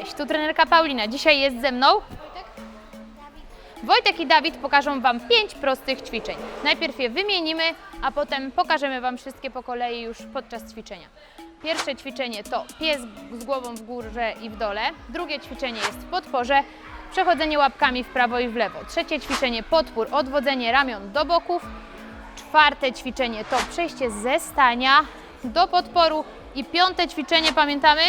Cześć, tu trenerka Paulina. Dzisiaj jest ze mną Wojtek i Dawid pokażą Wam pięć prostych ćwiczeń. Najpierw je wymienimy, a potem pokażemy Wam wszystkie po kolei już podczas ćwiczenia. Pierwsze ćwiczenie to pies z głową w górze i w dole. Drugie ćwiczenie jest w podporze, przechodzenie łapkami w prawo i w lewo. Trzecie ćwiczenie podpór, odwodzenie ramion do boków. Czwarte ćwiczenie to przejście ze stania do podporu. I piąte ćwiczenie, pamiętamy?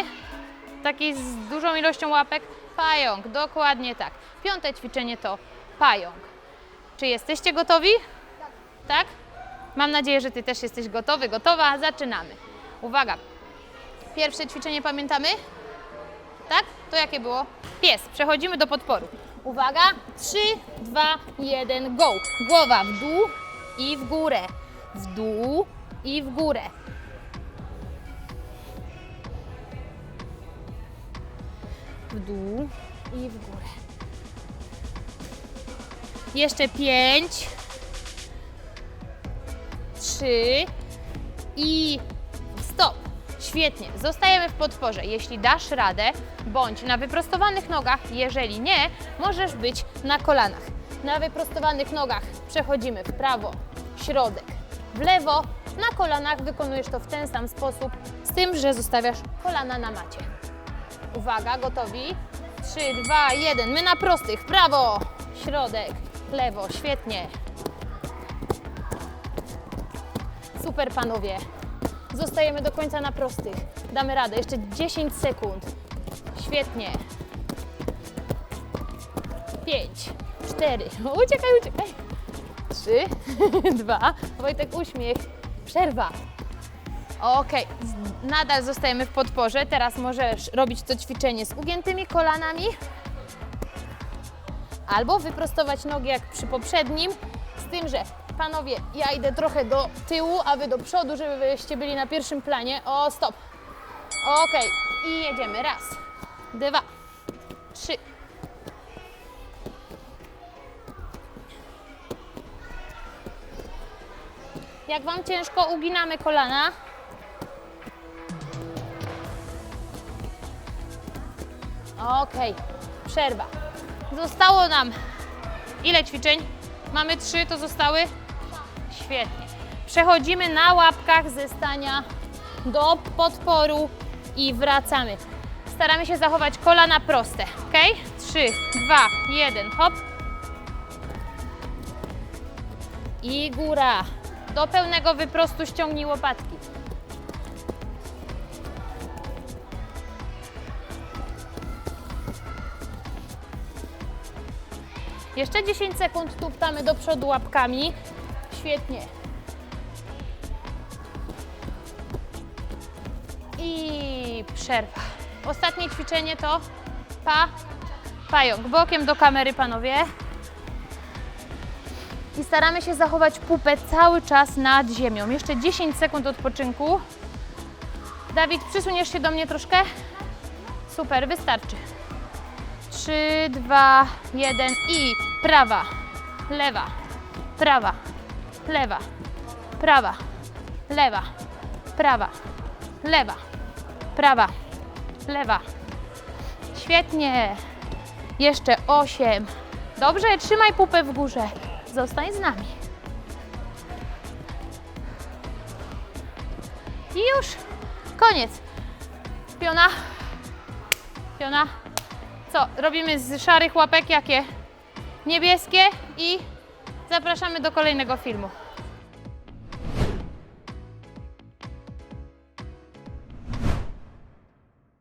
Taki z dużą ilością łapek? Pająk, dokładnie tak. Piąte ćwiczenie to pająk. Czy jesteście gotowi? Tak. Mam nadzieję, że Ty też jesteś gotowy, gotowa. Zaczynamy. Uwaga. Pierwsze ćwiczenie pamiętamy? Tak? To jakie było? Pies. Przechodzimy do podporu. Uwaga. 3, 2, 1, go. Głowa w dół i w górę. W dół i w górę. W dół i w górę. Jeszcze pięć, trzy i stop. Świetnie. Zostajemy w podporze. Jeśli dasz radę, bądź na wyprostowanych nogach. Jeżeli nie, możesz być na kolanach. Na wyprostowanych nogach przechodzimy w prawo, środek, w lewo. Na kolanach wykonujesz to w ten sam sposób, z tym, że zostawiasz kolana na macie. Uwaga, gotowi? 3, 2, 1. My na prostych. Prawo, środek, lewo. Świetnie. Super, panowie. Zostajemy do końca na prostych. Damy radę. Jeszcze 10 sekund. Świetnie. 5, 4. Uciekaj, uciekaj. 3, 2. Wojtek, uśmiech. Przerwa. Okej, nadal zostajemy w podporze. Teraz możesz robić to ćwiczenie z ugiętymi kolanami albo wyprostować nogi jak przy poprzednim. Z tym, że panowie, ja idę trochę do tyłu, a wy do przodu, żebyście byli na pierwszym planie. O, stop. Okej, i jedziemy. Raz, dwa, trzy. Jak Wam ciężko, uginamy kolana. Okej, przerwa. Zostało nam ile ćwiczeń? Mamy trzy, to zostały? Świetnie. Przechodzimy na łapkach ze stania do podporu i wracamy. Staramy się zachować kolana proste, ok? 3, 2, 1, hop. I góra. Do pełnego wyprostu ściągnij łopatki. Jeszcze 10 sekund tuptamy do przodu łapkami. Świetnie. I przerwa. Ostatnie ćwiczenie to pa, pająk. Bokiem do kamery, panowie. I staramy się zachować pupę cały czas nad ziemią. Jeszcze 10 sekund odpoczynku. Dawid, przysuniesz się do mnie troszkę? Super, wystarczy. 3, 2, 1 i prawa, lewa, prawa, lewa, prawa, lewa, prawa, lewa, prawa, lewa. Świetnie. Jeszcze 8. Dobrze, trzymaj pupę w górze. Zostań z nami. I już. Koniec. Piona. Piona. Co, robimy z szarych łapek jakie? Niebieskie i zapraszamy do kolejnego filmu.